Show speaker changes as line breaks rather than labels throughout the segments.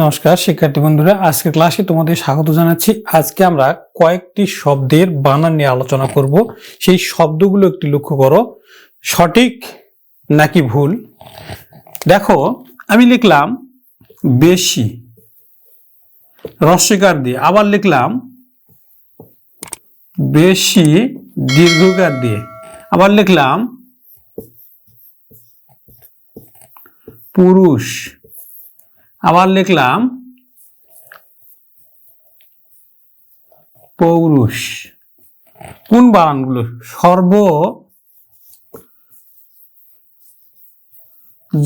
নমস্কার, শিক্ষার্থী বন্ধুরা, আজকের ক্লাসে তোমাদের স্বাগত জানাচ্ছি। আজকে আমরা কয়েকটি শব্দের বানান নিয়ে আলোচনা করব। সেই শব্দগুলো একটু লক্ষ্য করো। সঠিক নাকি ভুল? দেখো, আমি লিখলাম বেশি রস্বীকার দিয়ে। আবার লিখলাম বেশি, দীর্ঘকার দিয়ে। আবার লিখলাম পুরুষ আবার লিখলাম পৌরুষ। কোন বানানগুলো সর্ব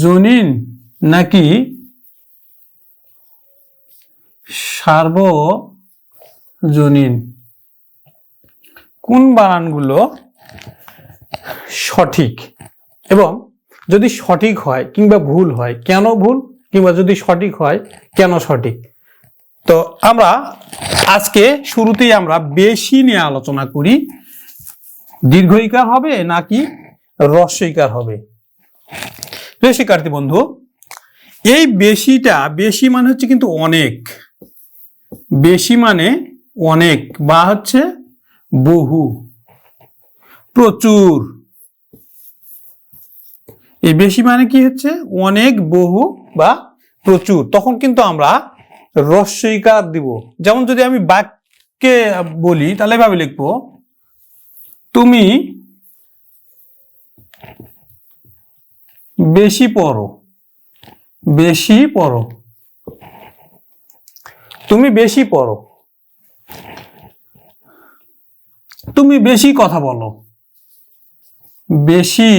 জনীন নাকি সার্বজনীন কোন বানানগুলো সঠিক? এবং যদি সঠিক হয় কিংবা ভুল হয়, কেন ভুল? কিংবা যদি সঠিক হয়, কেন সঠিক? তো আমরা আজকে শুরুতেই আমরা বেশি নিয়ে আলোচনা করি দীর্ঘইকার হবে নাকি রস্বইকার হবে? শিক্ষার্থী বন্ধু, এই বেশিটা, বেশি মানে হচ্ছে কিন্তু অনেক। বেশি মানে অনেক বা হচ্ছে বহু। প্রচুর। এই বেশি মানে কি হচ্ছে? অনেক বহু বা প্রচুর। তখন কিন্তু আমরা রস্বইকার দিব। যেমন যদি আমি বাক্যে বলি, তাহলে এভাবে লিখব, তুমি বেশি পড়ো বেশি পড়ো, তুমি বেশি পড়ো, তুমি বেশি কথা বলো, বেশি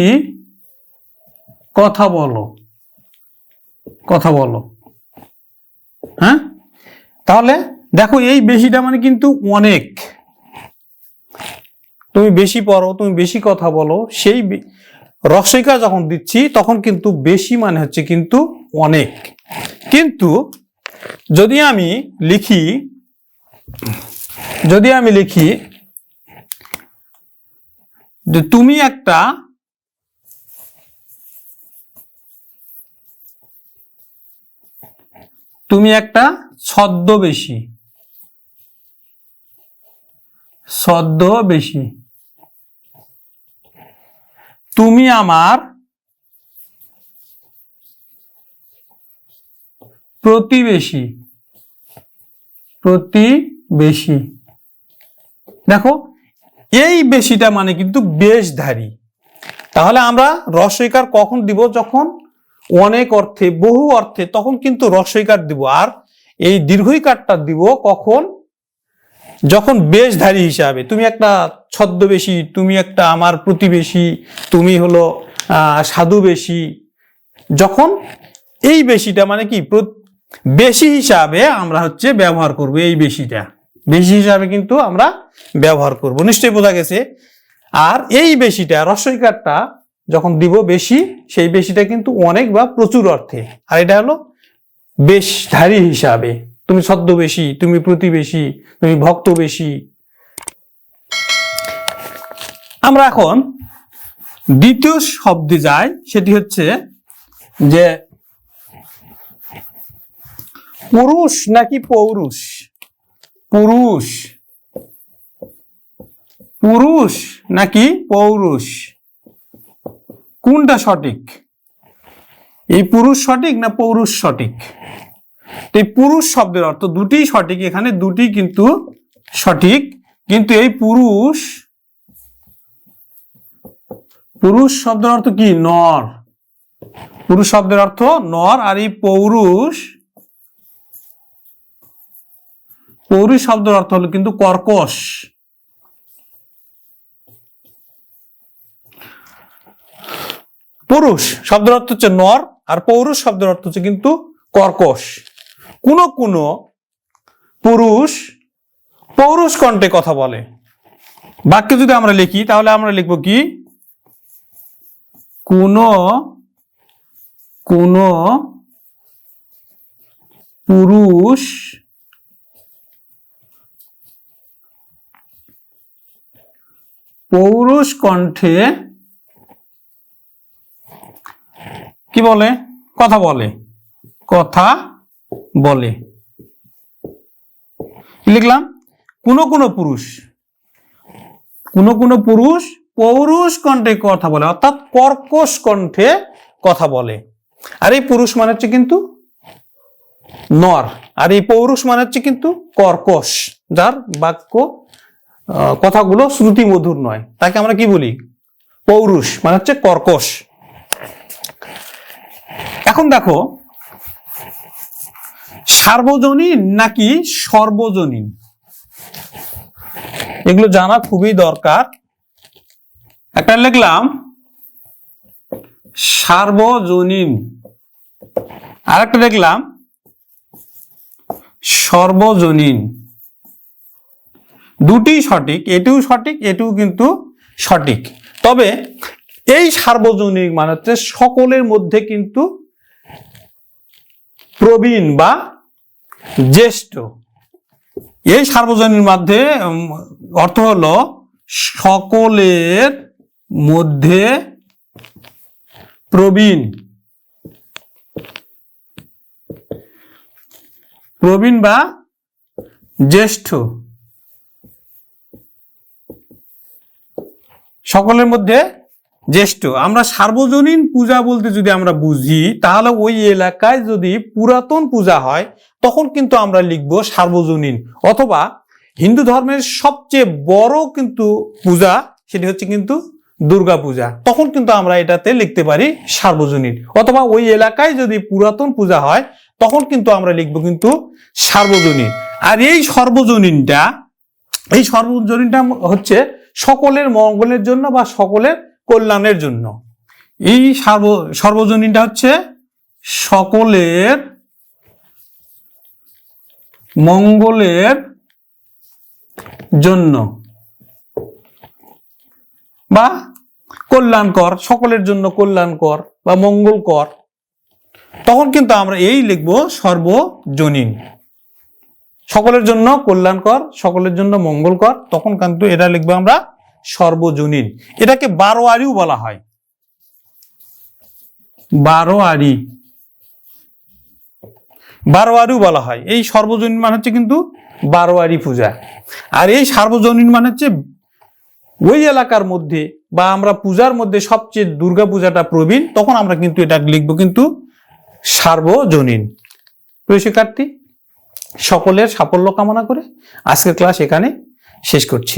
কথা বলো। কথা বলো। হ্যাঁ? তাহলে দেখো এই বেশিটা মানে কিন্তু অনেক। তুমি বেশি পড়ো, তুমি বেশি কথা বলো, সেই রসইকা যখন দিচ্ছি, তখন কিন্তু বেশি মানে হচ্ছে কিন্তু অনেক। কিন্তু যদি আমি লিখি, যদি আমি লিখি যে তুমি একটা তুমি একটা ছদ্মবেশী। ছদ্মবেশী। তুমি আমার প্রতিবেশী। প্রতিবেশী। দেখো, এই বেশিটা মানে কিন্তু বেশধারী। তাহলে আমরা রসইকার কখন দিব যখন অনেক অর্থে বহু অর্থে তখন কিন্তু রসইকার দিব। আর এই দীর্ঘইকারটা দিব কখন? যখন বেশধারী হিসাবে। তুমি একটা ছদ্মবেশী তুমি একটা আমার প্রতিবেশী তুমি হলো আহ, সাধুবেশী। যখন এই বেশিটা মানে কি? বেশি হিসাবে আমরা হচ্ছে ব্যবহার করব এই বেশিটা। বেশি হিসাবে কিন্তু আমরা ব্যবহার করব। নিশ্চয়ই বোঝা গেছে? আর এই বেশিটা রসইকারটা যখন দিব বেশি, সেই বেশিটা কিন্তু অনেক বা প্রচুর অর্থে। আর এটা হলো বেশধারী হিসাবে। তুমি ছদ্মবেশী তুমি প্রতিবেশী তুমি ভক্তবেশী আমরা এখন দ্বিতীয় শব্দে যাই, সেটি হচ্ছে যে পুরুষ নাকি পৌরুষ? পুরুষ। পুরুষ নাকি পৌরুষ? কোনটা সঠিক? এই পুরুষ সঠিক না পৌরুষ সঠিক? এই পুরুষ শব্দের অর্থ দুটি সঠিক, এখানে দুটি কিন্তু সঠিক, কিন্তু এই পুরুষ পুরুষ শব্দের অর্থ কি? নর। পুরুষ শব্দের অর্থ নর আর এই পৌরুষ পৌরুষ শব্দের অর্থ হলো কিন্তু কর্কশ। পুরুষ শব্দের অর্থ হচ্ছে নর, আর পৌরুষ শব্দের অর্থ হচ্ছে কিন্তু কর্কশ। কোন কোন পুরুষ পৌরুষ কণ্ঠে কথা বলে। বাক্য যদি আমরা লিখি, তাহলে আমরা লিখব কি? কোন কোন পুরুষ পৌরুষ কণ্ঠে কি বলে? কথা বলে। কথা বলে। লিখলাম? কোন কোন পুরুষ, কোন কোন পুরুষ পৌরুষ কণ্ঠে কথা বলে, অর্থাৎ কর্কশ কণ্ঠে কথা বলে। আর এই পুরুষ মানে হচ্ছে কিন্তু নর। আর এই পৌরুষ মানে হচ্ছে কিন্তু কর্কশ, যার বাক্য কথাগুলো শ্রুতি মধুর নয়। তাকে আমরা কি বলি? পৌরুষ মানে হচ্ছে কর্কশ। এখন দেখো, সার্বজনীন নাকি সর্বজনীন? এগুলো জানা খুবই দরকার। একটা লিখলাম, সার্বজনীন। আর একটা দেখলাম, সর্বজনীন। দুটি সঠিক, এটিও সঠিক, এটিও কিন্তু সঠিক। তবে এই সার্বজনীন মানে হচ্ছে সকলের মধ্যে কিন্তু প্রবীণ বা জ্যেষ্ঠ। এই সার্বজনীন মধ্যে অর্থ হলো সকলের মধ্যে প্রবীণ। প্রবীণ বা জ্যেষ্ঠ। সকলের মধ্যে জ্যেষ্ঠ। আমরা সার্বজনীন পূজা বলতে যদি আমরা বুঝি, তাহলে ওই এলাকায় যদি পুরাতন পূজা হয়, তখন কিন্তু আমরা লিখব সার্বজনীন। অথবা হিন্দু ধর্মের সবচেয়ে বড় কিন্তু পূজা, সেটি হচ্ছে কিন্তু দুর্গা পূজা। তখন কিন্তু আমরা এটাতে লিখতে পারি সার্বজনীন। অথবা ওই এলাকায় যদি পুরাতন পূজা হয়, তখন কিন্তু আমরা লিখব কিন্তু সার্বজনীন। আর এই সর্বজনীনটা এই সর্বজনীনটা হচ্ছে সকলের মঙ্গলের জন্য বা সকলের কল্যাণের জন্য। এই সর্ব, সর্বজনীনটা হচ্ছে সকলের মঙ্গলের জন্য বা কল্যাণকর, সকলের জন্য কল্যাণকর বা মঙ্গলকর। তখন কিন্তু আমরা এই লিখব সর্বজনীন। সকলের জন্য কল্যাণকর, সকলের জন্য মঙ্গলকর। তখন কিন্তু এটা লিখব আমরা সর্বজনীন। এটাকে বারোয়ারিও বলা হয়। বারোয়ারি বারোয়ারিও বলা হয়। এই সর্বজনীন মানে হচ্ছে কিন্তু বারোয়ারি পূজা। আর এই সার্বজনীন মানে হচ্ছে ওই এলাকার মধ্যে বা আমরা পূজার মধ্যে সবচেয়ে দুর্গা পূজাটা প্রবীণ, তখন আমরা কিন্তু এটা লিখব কিন্তু সার্বজনীন। প্রিয় শিক্ষার্থী, সকলের সাফল্য কামনা করে আজকের ক্লাস এখানে শেষ করছি।